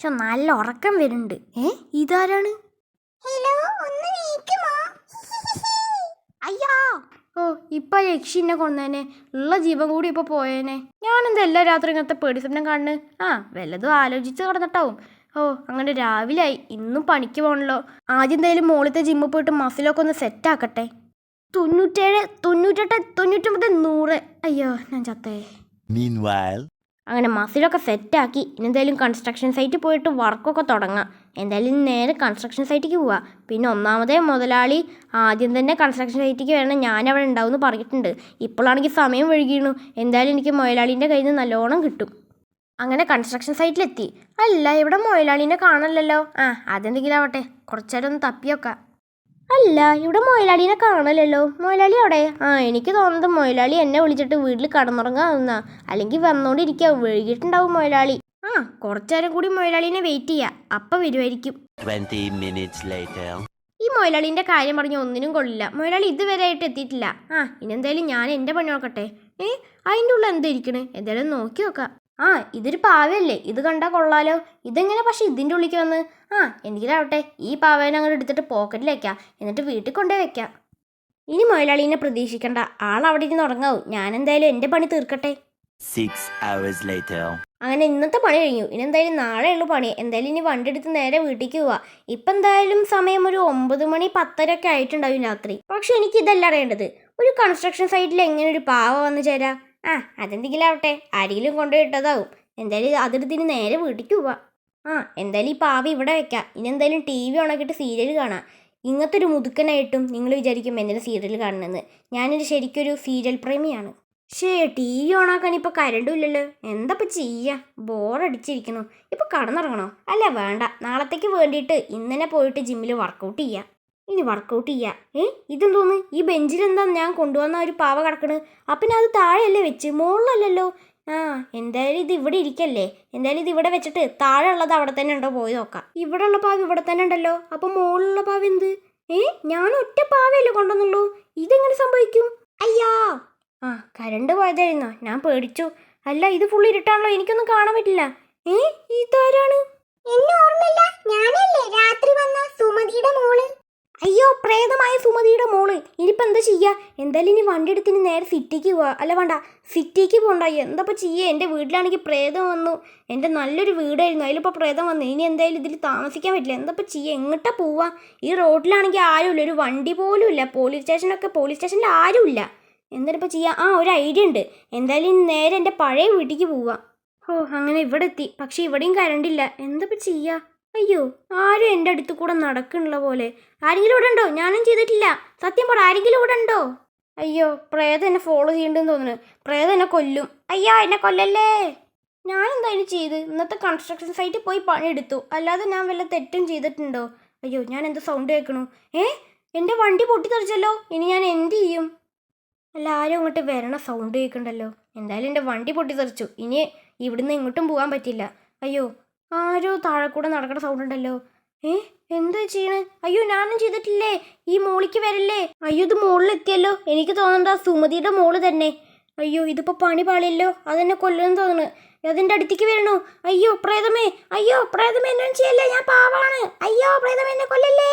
പക്ഷെ നല്ല ഉറക്കം വരുന്നുണ്ട്. ഏ? ഇതാരാണ്? ഹലോ ഒന്ന് അയ്യോ! ഓ ഇപ്പൊ യക്ഷിനെ കൊന്നേനെ. ഉള്ള ജീവൻ കൂടി ഇപ്പൊ പോയേനെ. ഞാനെന്താ എല്ലാ രാത്രി ഇങ്ങനത്തെ പേടി സ്വപ്നം കാണുന്നു? ആ വല്ലതും ആലോചിച്ച് കിടന്നിട്ടാവും ഓ അങ്ങനെ രാവിലെ ആയി ഇന്നും പണിക്ക് പോകണല്ലോ ആദ്യം എന്തായാലും മോളിത്തെ ജിമ്മിൽ പോയിട്ട് മസിലൊക്കെ ഒന്ന് സെറ്റ് ആക്കട്ടെ. തൊണ്ണൂറ്റേഴ് തൊണ്ണൂറ്റെട്ട് തൊണ്ണൂറ്റൊമ്പത് നൂറ്. അയ്യോ ഞാൻ ചത്തേ. അങ്ങനെ മസിലൊക്കെ സെറ്റാക്കി. ഇനി എന്തായാലും കൺസ്ട്രക്ഷൻ സൈറ്റിൽ പോയിട്ട് വർക്കൊക്കെ തുടങ്ങാം. എന്തായാലും നേരെ കൺസ്ട്രക്ഷൻ സൈറ്റിലേക്ക് പോവാം. പിന്നെ ഒന്നാമതേ മുതലാളി ആദ്യം തന്നെ കൺസ്ട്രക്ഷൻ സൈറ്റിലേക്ക് വരണം. ഞാൻ അവിടെ ഉണ്ടാവും എന്ന് പറഞ്ഞിട്ടുണ്ട്. ഇപ്പോഴാണെങ്കിൽ സമയം വഴുകിയിരുന്നു എന്തായാലും എനിക്ക് മുതലാളീന്റെ കയ്യിൽ നിന്ന് നല്ലോണം കിട്ടും. അങ്ങനെ കൺസ്ട്രക്ഷൻ സൈറ്റിലെത്തി അല്ല ഇവിടെ മുതലാളീനെ കാണല്ലോ ആ അതെന്തെങ്കിലും ആവട്ടെ. കുറച്ചേരം ഒന്ന് തപ്പിയൊക്കാം. അല്ല ഇവിടെ മൊയിലാളിനെ കാണലല്ലോ. മുതലാളി അവിടെ? ആ എനിക്ക് തോന്നുന്നത് മുതലാളി എന്നെ വിളിച്ചിട്ട് വീട്ടിൽ കടന്നുറങ്ങാവുന്ന. അല്ലെങ്കിൽ വന്നോണ്ടിരിക്കുക വൈകിട്ടുണ്ടാവും മുതലാളി ആ കുറച്ചേരം കൂടി മൊയിലാളിനെ വെയിറ്റ് ചെയ്യാം. അപ്പം വരുമായിരിക്കും 20 minutes later. ഈ മുതലാളിന്റെ കാര്യം പറഞ്ഞ ഒന്നിനും കൊള്ളില്ല. മുതലാളി ഇതുവരെ ആയിട്ട് എത്തിയിട്ടില്ല. ആ ഇനി എന്തായാലും ഞാൻ എന്റെ പണി നോക്കട്ടെ. ഏ അതിന്റെ ഉള്ളിൽ എന്താ ഇരിക്കണേ? എന്തായാലും നോക്കി നോക്കാം. ആ ഇതൊരു പാവയല്ലേ? ഇത് കണ്ടാൽ കൊള്ളാലോ. ഇതെങ്ങനെ പക്ഷേ ഇതിന്റെ ഉള്ളിലേക്ക് വന്ന്? ആ എന്തെങ്കിലാവട്ടെ ഈ പാവേനെ അങ്ങോട്ട് എടുത്തിട്ട് പോക്കറ്റിൽ വയ്ക്കാം എന്നിട്ട് വീട്ടിൽ കൊണ്ടുപോയി വെക്കാം. ഇനി മുതലാളീനെ പ്രതീക്ഷിക്കണ്ട. ആൾ അവിടെ ഇരുന്ന് ഉറങ്ങാവും. ഞാൻ എന്തായാലും എന്റെ പണി തീർക്കട്ടെ. അങ്ങനെ ഇന്നത്തെ പണി കഴിഞ്ഞു. ഇനി എന്തായാലും നാളെ ഉള്ളു പണി. എന്തായാലും ഇനി വണ്ടി എടുത്ത് നേരെ വീട്ടിലേക്ക് പോവാ. ഇപ്പം എന്തായാലും സമയം ഒരു ഒമ്പത് മണി പത്തര ഒക്കെ ആയിട്ടുണ്ടാവും രാത്രി. പക്ഷെ എനിക്ക് ഇതല്ല അറിയേണ്ടത്. ഒരു കൺസ്ട്രക്ഷൻ സൈറ്റിൽ എങ്ങനെ ഒരു പാവ വന്നു ചേരാ? ആ അതെന്തെങ്കിലും ആവട്ടെ. ആരെങ്കിലും കൊണ്ടുപോയി ഇട്ടതാവും. എന്തായാലും അതെടുത്തിന് നേരെ വീട്ടിലേക്ക് പോവാ. ആ എന്തായാലും ഈ പാവ ഇവിടെ വെക്കാം. ഇനി എന്തായാലും ടി വി ഓണാക്കിയിട്ട് സീരിയൽ കാണാം. ഇങ്ങനത്തെ ഒരു മുതുക്കനായിട്ടും നിങ്ങൾ വിചാരിക്കും എന്തിനാ സീരിയൽ കാണണമെന്ന് ഞാനൊരു ശരിക്കൊരു സീരിയൽ പ്രേമിയാണ്. ഷേ ടി വി ഓണാക്കാൻ ഇപ്പോൾ കരണ്ടും ഇല്ലല്ലോ. എന്താ ഇപ്പൊ ചെയ്യാ? ബോറടിച്ചിരിക്കണോ ഇപ്പോൾ കടന്നിറങ്ങണോ? അല്ല വേണ്ട. നാളത്തേക്ക് വേണ്ടിയിട്ട് ഇന്നലെ പോയിട്ട് ജിമ്മിൽ വർക്കൗട്ട് ചെയ്യാം. ഇനി വർക്കൗട്ട് ചെയ്യാം. ഏ? ഇതെന്തോന്ന് ഈ ബെഞ്ചിലെന്താ ഞാൻ കൊണ്ടുവന്ന ഒരു പാവ കിടക്കണ്? അപ്പം അത് താഴെയല്ലേ വെച്ച്? മുകളിലല്ലല്ലോ ആ എന്തായാലും ഇത് ഇവിടെ ഇരിക്കല്ലേ? എന്തായാലും ഇത് ഇവിടെ വെച്ചിട്ട് താഴെ ഉള്ളത് അവിടെ തന്നെ ഉണ്ടോ? പോയി നോക്കാം. ഇവിടെ ഉള്ള പാവ ഇവിടെ തന്നെ ഉണ്ടല്ലോ. അപ്പൊ മുകളിലുള്ള പാവ എന്ത്? ഏ? ഞാൻ ഒറ്റ പാവയല്ലേ കൊണ്ടുവന്നുള്ളൂ? ഇതെങ്ങനെ സംഭവിക്കും? അയ്യാ! ആ കരണ്ട് പോയതായിരുന്നോ. ഞാൻ പേടിച്ചു. അല്ല ഇത് ഫുൾ ഇരുട്ടാണല്ലോ. എനിക്കൊന്നും കാണാൻ പറ്റില്ല. ഏ? ഇതാരാണ്? എന്നെ ഓർമ്മയില്ല. ഞാനല്ലേ രാത്രി വന്ന സുമതിയുടെ മോൾ. സുമതിയുടെ മോൾ. ഇനിയിപ്പോൾ എന്താ ചെയ്യുക എന്തായാലും ഇനി വണ്ടി എടുത്തിന് നേരെ സിറ്റിക്ക് പോവാ. അല്ല വേണ്ട. സിറ്റിക്ക് പോകണ്ട എന്തപ്പോൾ ചെയ്യുക എന്റെ വീട്ടിലാണെങ്കിൽ പ്രേതം വന്നു. എന്റെ നല്ലൊരു വീടായിരുന്നു. അതിലിപ്പോൾ പ്രേതം വന്നു. ഇനി എന്തായാലും ഇതിൽ താമസിക്കാൻ പറ്റില്ല. എന്തപ്പോൾ ചെയ്യുക എങ്ങോട്ടാ പോവാ? ഈ റോഡിലാണെങ്കിൽ ആരുമില്ല. ഒരു വണ്ടി പോലും ഇല്ല. പോലീസ് സ്റ്റേഷനൊക്കെ പോലീസ് സ്റ്റേഷനിൽ ആരുമില്ല. എന്തായാലും ഇപ്പോൾ ചെയ്യാം? ആ ഒരു ഐഡിയ ഉണ്ട്. എന്തായാലും നേരെ എന്റെ പഴയ വീട്ടിലേക്ക് പോവാം. ഓ അങ്ങനെ ഇവിടെ എത്തി. പക്ഷേ ഇവിടെയും കരണ്ടില്ല എന്തപ്പോൾ ചെയ്യാ? അയ്യോ ആരും എന്റെ അടുത്ത് കൂടെ നടക്കണുള്ള പോലെ. ആരെങ്കിലും ഇവിടെ ഉണ്ടോ? ഞാനും ചെയ്തിട്ടില്ല. സത്യം പറ ആരെങ്കിലും ഇവിടെ ഉണ്ടോ? അയ്യോ പ്രേതം എന്നെ ഫോളോ ചെയ്യണ്ടെന്ന് തോന്നുന്നു. പ്രേതം എന്നെ കൊല്ലും. അയ്യോ എന്നെ കൊല്ലല്ലേ? ഞാൻ എന്തായാലും ചെയ്ത്? ഇന്നത്തെ കൺസ്ട്രക്ഷൻ സൈറ്റിൽ പോയി പണിയെടുത്തു. അല്ലാതെ ഞാൻ വല്ല തെറ്റും ചെയ്തിട്ടുണ്ടോ? അയ്യോ ഞാൻ എന്ത് സൗണ്ട് കേൾക്കണു? ഏ? എന്റെ വണ്ടി പൊട്ടിത്തെറിച്ചല്ലോ. ഇനി ഞാൻ എന്ത് ചെയ്യും? അല്ല ആരും അങ്ങോട്ട് വരണ സൗണ്ട് കേൾക്കണ്ടല്ലോ. എന്തായാലും എന്റെ വണ്ടി പൊട്ടിത്തെറിച്ചു. ഇനി ഇവിടുന്ന് ഇങ്ങോട്ടും പോകാൻ പറ്റില്ല. അയ്യോ ആരോ താഴെ കൂടെ നടക്കുന്ന സൗണ്ട് ഉണ്ടല്ലോ. ഏ എന്താ ചെയ്യണ്? അയ്യോ ഞാനും ചെയ്തിട്ടില്ലേ? ഈ മോളിക്ക് വരല്ലേ? അയ്യോ ഇത് മുകളിലെത്തിയല്ലോ എനിക്ക് തോന്നണ്ട സുമതിയുടെ മോൾ തന്നെ. അയ്യോ ഇതിപ്പോ പണി പാളിയല്ലോ. അതെന്നെ കൊല്ലുമെന്ന് തോന്നുന്നു. അതിന്റെ അടുത്തേക്ക് വരണു? അയ്യോ പ്രേതമേ. അയ്യോ പ്രേതമേ എന്നെ ചെയ്യല്ലേ? ഞാൻ പാവാണ്. അയ്യോ പ്രേതമേ എന്നെ കൊല്ലല്ലേ?